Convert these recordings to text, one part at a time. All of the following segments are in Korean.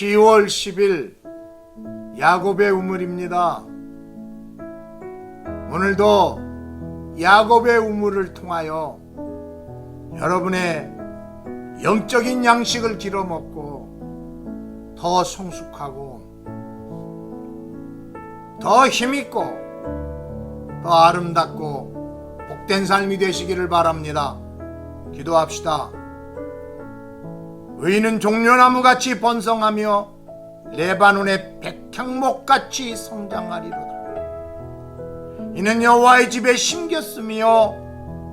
10월 10일 야곱의 우물입니다. 오늘도 야곱의 우물을 통하여 여러분의 영적인 양식을 길어 먹고 더 성숙하고 더 힘있고 더 아름답고 복된 삶이 되시기를 바랍니다. 기도합시다. 의인은 종려나무 같이 번성하며 레바논의 백향목 같이 성장하리로다. 이는 여호와의 집에 심겼으며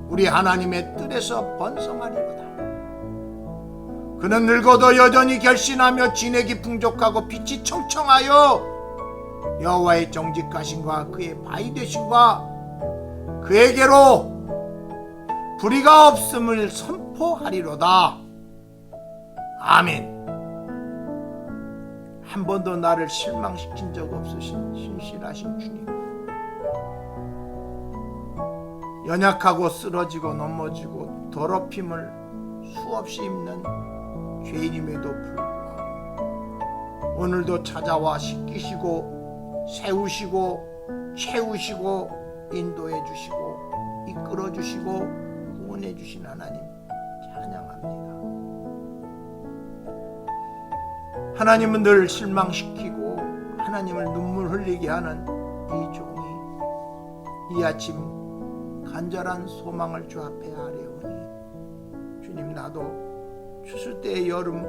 우리 하나님의 뜰에서 번성하리로다. 그는 늙어도 여전히 결신하며 진액이 풍족하고 빛이 청청하여 여호와의 정직하심과 그의 바위 되심과 그에게로 불의가 없음을 선포하리로다. 아멘. 한 번도 나를 실망시킨 적 없으신 신실하신 주님. 연약하고 쓰러지고 넘어지고 더럽힘을 수없이 입는 죄인임에도 불구하고 오늘도 찾아와 씻기시고 세우시고 채우시고 인도해 주시고 이끌어 주시고 구원해 주신 하나님 찬양합니다. 하나님은 늘 실망시키고 하나님을 눈물 흘리게 하는 이 종이 이 아침 간절한 소망을 주 앞에 아뢰오니 주님 나도 추수 때의 여름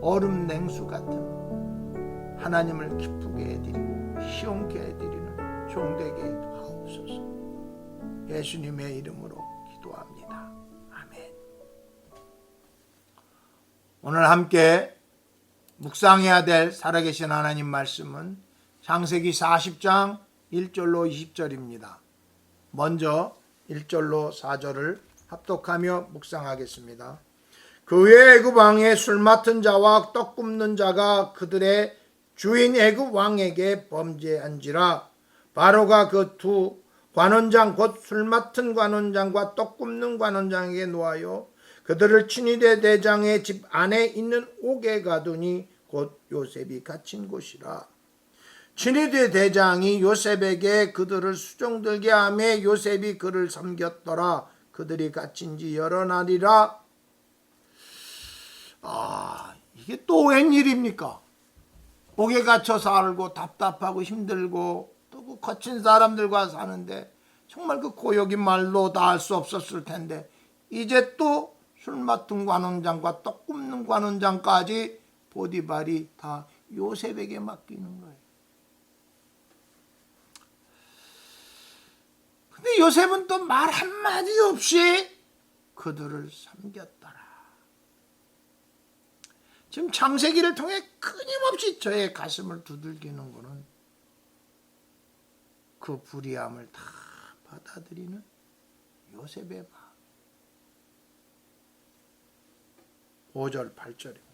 얼음 냉수 같은 하나님을 기쁘게 해드리고 시원케 해드리는 종되게 하옵소서. 예수님의 이름으로 기도합니다. 아멘. 오늘 함께 묵상해야 될 살아계신 하나님 말씀은 창세기 40장 1절로 20절입니다. 먼저 1절로 4절을 합독하며 묵상하겠습니다. 그 후에 애굽 왕의 술 맡은 자와 떡 굽는 자가 그들의 주인 애굽 왕에게 범죄한지라 바로가 그 두 관원장 곧 술 맡은 관원장과 떡 굽는 관원장에게 놓아요 그들을 친위대 대장의 집 안에 있는 옥에 가두니 곧 요셉이 갇힌 곳이라. 친위대 대장이 요셉에게 그들을 수종들게 하며 요셉이 그를 섬겼더라. 그들이 갇힌 지 여러 날이라. 아, 이게 또 웬일입니까? 옥에 갇혀 살고 답답하고 힘들고 또 그 거친 사람들과 사는데 정말 그 고역인 말로 다 할 수 없었을 텐데 이제 또 술 맡은 관원장과 떡 굽는 관원장까지 보디발이 다 요셉에게 맡기는 거예요. 근데 요셉은 또 말 한마디 없이 그들을 섬겼더라. 지금 창세기를 통해 끊임없이 저의 가슴을 두들기는 거는 그 불의함을 다 받아들이는 요셉의 마음. 5절 8절입니다.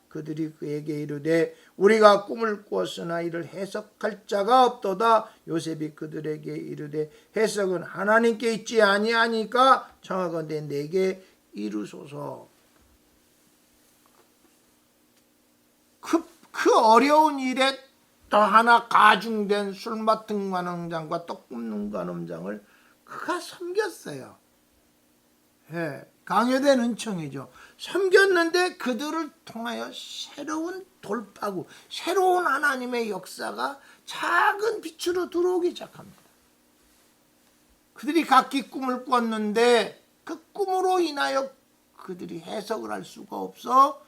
그들이 그에게 이르되 우리가 꿈을 꾸었으나 이를 해석할 자가 없도다 요셉이 그들에게 이르되 해석은 하나님께 있지 아니하니까 청하건대 내게 이루소서 그, 그 어려운 일에 또 하나 가중된 술 맡은 관원장과 떡 굽는 관원장을 그가 섬겼어요. 예, 강요된 은총이죠. 섬겼는데 그들을 통하여 새로운 돌파구, 새로운 하나님의 역사가 작은 빛으로 들어오기 시작합니다. 그들이 각기 꿈을 꿨는데 그 꿈으로 인하여 그들이 해석을 할 수가 없어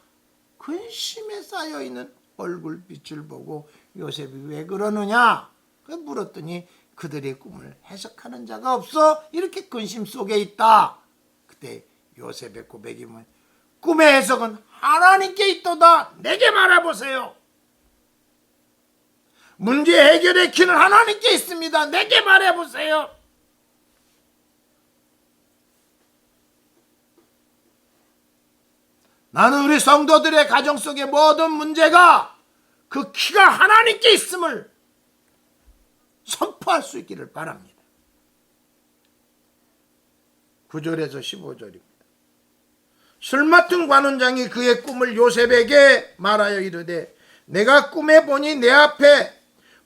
근심에 쌓여 있는 얼굴빛을 보고 요셉이 왜 그러느냐? 그 물었더니 그들의 꿈을 해석하는 자가 없어 이렇게 근심 속에 있다. 그때 요셉의 고백이 뭐 꿈의 해석은 하나님께 있도다. 내게 말해보세요. 문제 해결의 키는 하나님께 있습니다. 내게 말해보세요. 나는 우리 성도들의 가정 속의 모든 문제가 그 키가 하나님께 있음을 선포할 수 있기를 바랍니다. 9절에서 15절입니다. 술 맡은 관원장이 그의 꿈을 요셉에게 말하여 이르되 내가 꿈에 보니 내 앞에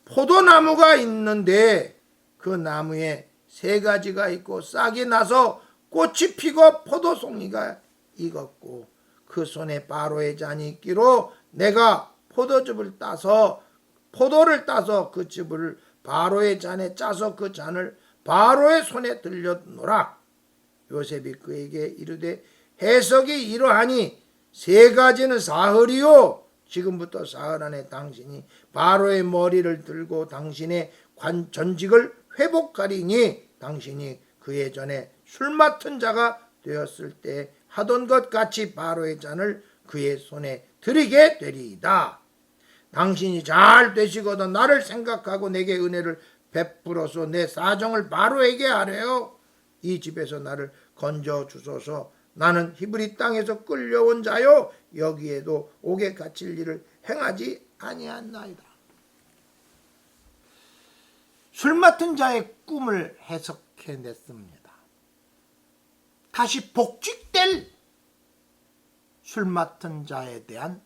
포도나무가 있는데 그 나무에 세 가지가 있고 싹이 나서 꽃이 피고 포도송이가 익었고 그 손에 바로의 잔이 있기로 내가 포도즙을 따서 포도를 따서 그 즙을 바로의 잔에 짜서 그 잔을 바로의 손에 들려노라. 요셉이 그에게 이르되 해석이 이러하니 세 가지는 사흘이요 지금부터 사흘 안에 당신이 바로의 머리를 들고 당신의 관 전직을 회복하리니 당신이 그의 전에 술 맡은 자가 되었을 때 하던 것 같이 바로의 잔을 그의 손에 드리게 되리이다. 당신이 잘 되시거든 나를 생각하고 내게 은혜를 베풀어서 내 사정을 바로에게 하래요. 이 집에서 나를 건져 주소서. 나는 히브리 땅에서 끌려온 자요 여기에도 옥에 갇힐 일을 행하지 아니한나이다. 술 맡은 자의 꿈을 해석해 냈습니다. 다시 복직될 술 맡은 자에 대한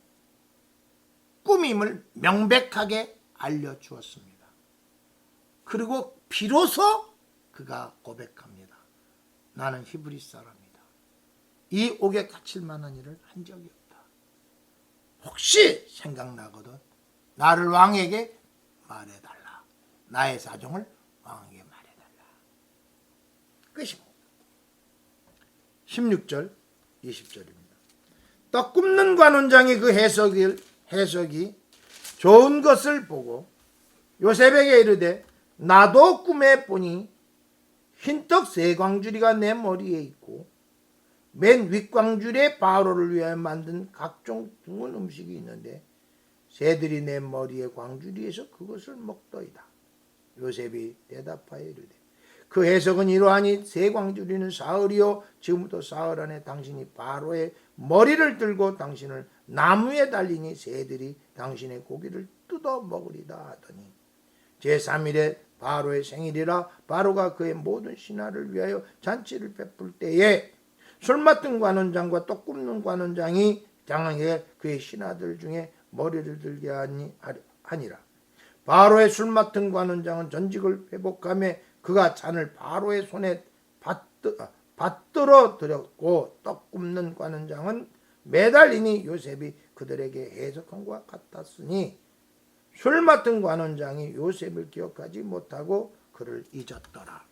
꿈임을 명백하게 알려주었습니다. 그리고 비로소 그가 고백합니다. 나는 히브리 사람이다. 이 옥에 갇힐 만한 일을 한 적이 없다. 혹시 생각나거든 나를 왕에게 말해달라. 나의 사정을 왕에게 말해달라. 끝입니다. 16절, 20절입니다. 떡 굽는 관원장이 그 해석을, 해석이 좋은 것을 보고 요셉에게 이르되 나도 꿈에 보니 흰떡 세 광주리가 내 머리에 있고 맨 윗광줄에 바로를 위하여 만든 각종 둥은 음식이 있는데 새들이 내 머리에 광주리에서 그것을 먹더이다. 요셉이 대답하여 이르되 그 해석은 이러하니 세 광주리는 사흘이요 지금부터 사흘 안에 당신이 바로의 머리를 들고 당신을 나무에 달리니 새들이 당신의 고기를 뜯어 먹으리다 하더니 제3일에 바로의 생일이라 바로가 그의 모든 신하를 위하여 잔치를 베풀 때에 술 맡은 관원장과 떡 굽는 관원장이 장에게 그의 신하들 중에 머리를 들게 하니 하니라. 바로의 술 맡은 관원장은 전직을 회복하며 그가 잔을 바로의 손에 받들, 받들어 드렸고 떡 굽는 관원장은 매달리니 요셉이 그들에게 해석한 것과 같았으니 술 맡은 관원장이 요셉을 기억하지 못하고 그를 잊었더라.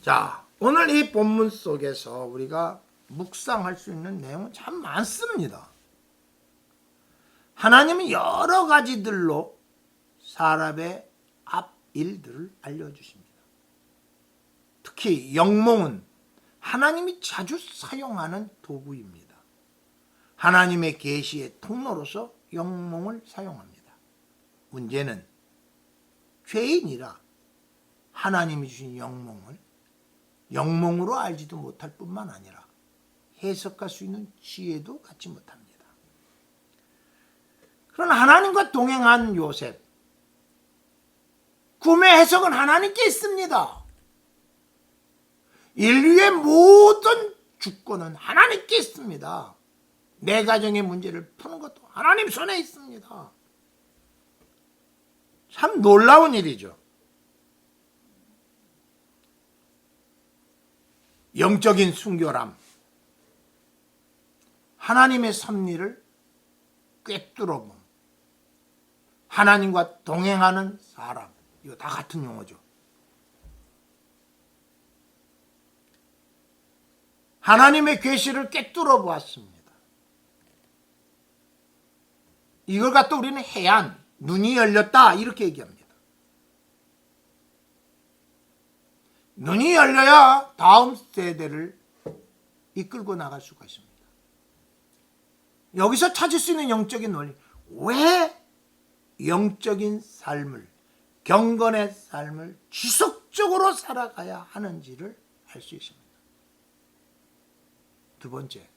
자, 오늘 이 본문 속에서 우리가 묵상할 수 있는 내용은 참 많습니다. 하나님은 여러 가지들로 사람의 앞 일들을 알려주십니다. 특히 영몽은 하나님이 자주 사용하는 도구입니다. 하나님의 계시의 통로로서 영몽을 사용합니다. 문제는 죄인이라 하나님이 주신 영몽을 영몽으로 알지도 못할 뿐만 아니라 해석할 수 있는 지혜도 갖지 못합니다. 그러나 하나님과 동행한 요셉, 꿈의 해석은 하나님께 있습니다. 인류의 모든 주권은 하나님께 있습니다. 내 가정의 문제를 푸는 것도 하나님 손에 있습니다. 참 놀라운 일이죠. 영적인 순결함, 하나님의 섭리를 꿰뚫어 봄, 하나님과 동행하는 사람, 이거 다 같은 용어죠. 하나님의 계시를 꿰뚫어 보았습니다. 이걸 갖다 우리는 해안, 눈이 열렸다 이렇게 얘기합니다. 눈이 열려야 다음 세대를 이끌고 나갈 수가 있습니다. 여기서 찾을 수 있는 영적인 원리. 왜 영적인 삶을, 경건의 삶을 지속적으로 살아가야 하는지를 알 수 있습니다. 두 번째,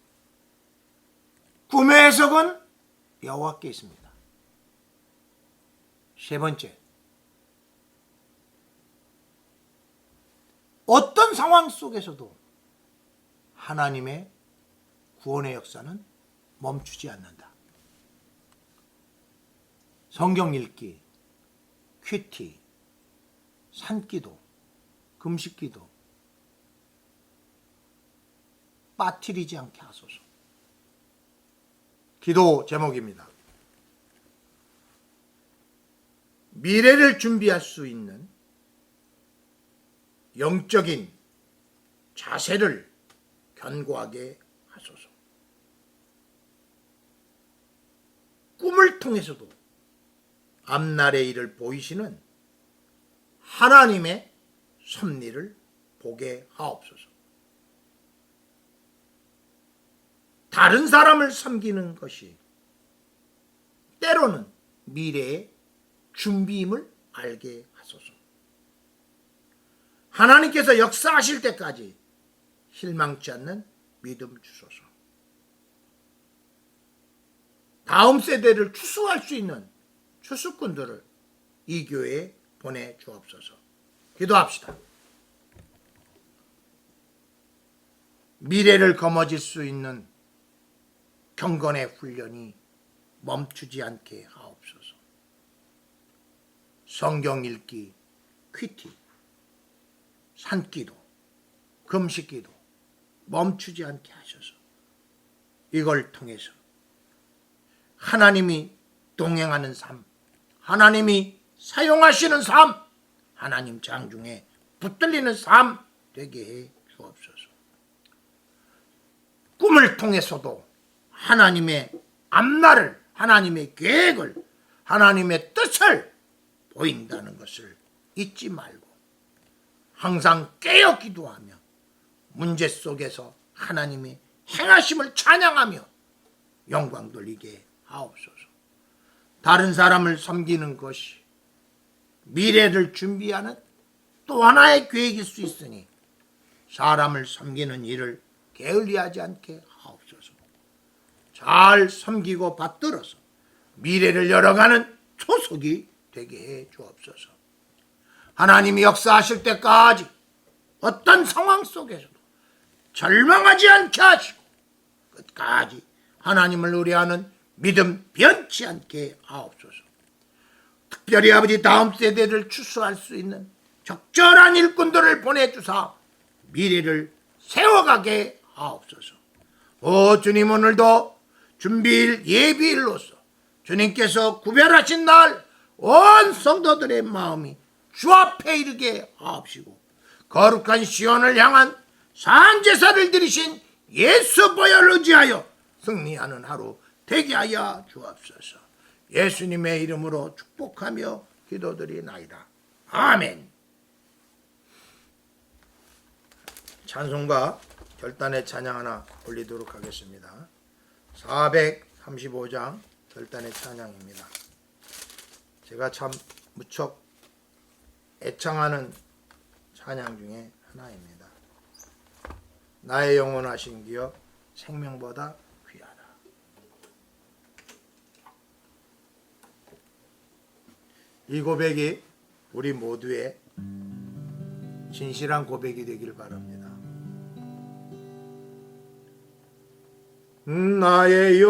꿈의 해석은 여호와께 있습니다. 세 번째, 어떤 상황 속에서도 하나님의 구원의 역사는 멈추지 않는다. 성경 읽기, 큐티, 산기도, 금식기도, 빠뜨리지 않게 하소서. 기도 제목입니다. 미래를 준비할 수 있는 영적인 자세를 견고하게 하소서. 꿈을 통해서도 앞날의 일을 보이시는 하나님의 섭리를 보게 하옵소서. 다른 사람을 섬기는 것이 때로는 미래의 준비임을 알게 하소서. 하나님께서 역사하실 때까지 실망치 않는 믿음 주소서. 다음 세대를 추수할 수 있는 추수꾼들을 이 교회에 보내 주옵소서. 기도합시다. 미래를 거머쥘 수 있는 경건의 훈련이 멈추지 않게 하옵소서. 성경 읽기, 퀴티, 산기도, 금식기도 멈추지 않게 하셔서 이걸 통해서 하나님이 동행하는 삶, 하나님이 사용하시는 삶, 하나님 장중에 붙들리는 삶 되게 해 주옵소서. 꿈을 통해서도 하나님의 앞날을, 하나님의 계획을, 하나님의 뜻을 보인다는 것을 잊지 말고 항상 깨어 기도하며 문제 속에서 하나님의 행하심을 찬양하며 영광 돌리게 하옵소서. 다른 사람을 섬기는 것이 미래를 준비하는 또 하나의 계획일 수 있으니 사람을 섬기는 일을 게을리하지 않게 하옵소서. 잘 섬기고 받들어서 미래를 열어가는 초석이 되게 해 주옵소서. 하나님이 역사하실 때까지 어떤 상황 속에서도 절망하지 않게 하시고 끝까지 하나님을 의뢰하는 믿음 변치 않게 하옵소서. 특별히 아버지 다음 세대를 추수할 수 있는 적절한 일꾼들을 보내주사 미래를 세워가게 하옵소서. 오 주님 오늘도 준비일 예비일로서 주님께서 구별하신 날 온 성도들의 마음이 주 앞에 이르게 하옵시고 거룩한 시온을 향한 산제사를 드리신 예수 보혈을 의지하여 승리하는 하루 되게 하여 주옵소서. 예수님의 이름으로 축복하며 기도드리나이다. 아멘. 찬송가 결단의 찬양 하나 올리도록 하겠습니다. 435장 결단의 찬양입니다. 제가 참 무척 애창하는 찬양 중에 하나입니다. 나의 영원하신 기업 생명보다 귀하다. 이 고백이 우리 모두의 진실한 고백이 되길 바랍니다. 나의 영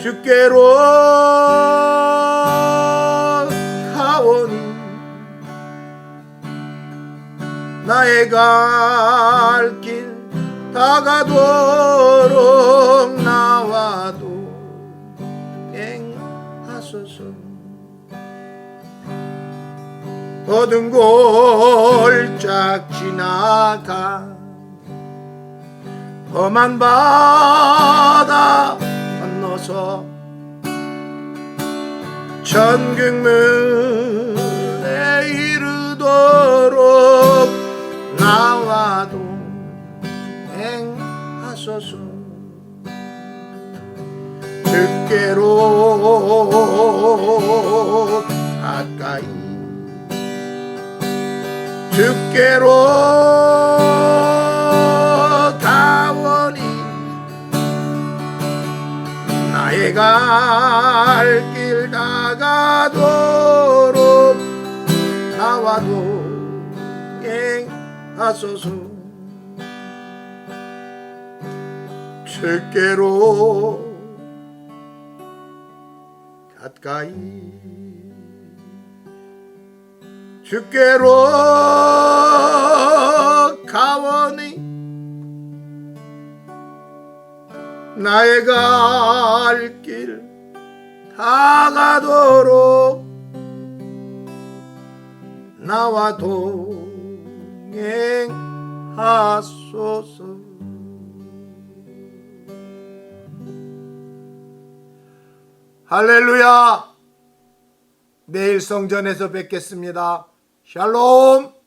주께로 가오니 나의 갈 길 다가도록 나와도 행하소서. 어두운 골짝 지나가 험한 바다 건너서 천국문에 이르도록 나와도 행하소서. 주께로 가까이. 주께로 하소서 주께로 가까이 주께로 가오니 나의 갈 길 다가도록 나와 동 행하소서. 할렐루야. 내일 성전에서 뵙겠습니다. 샬롬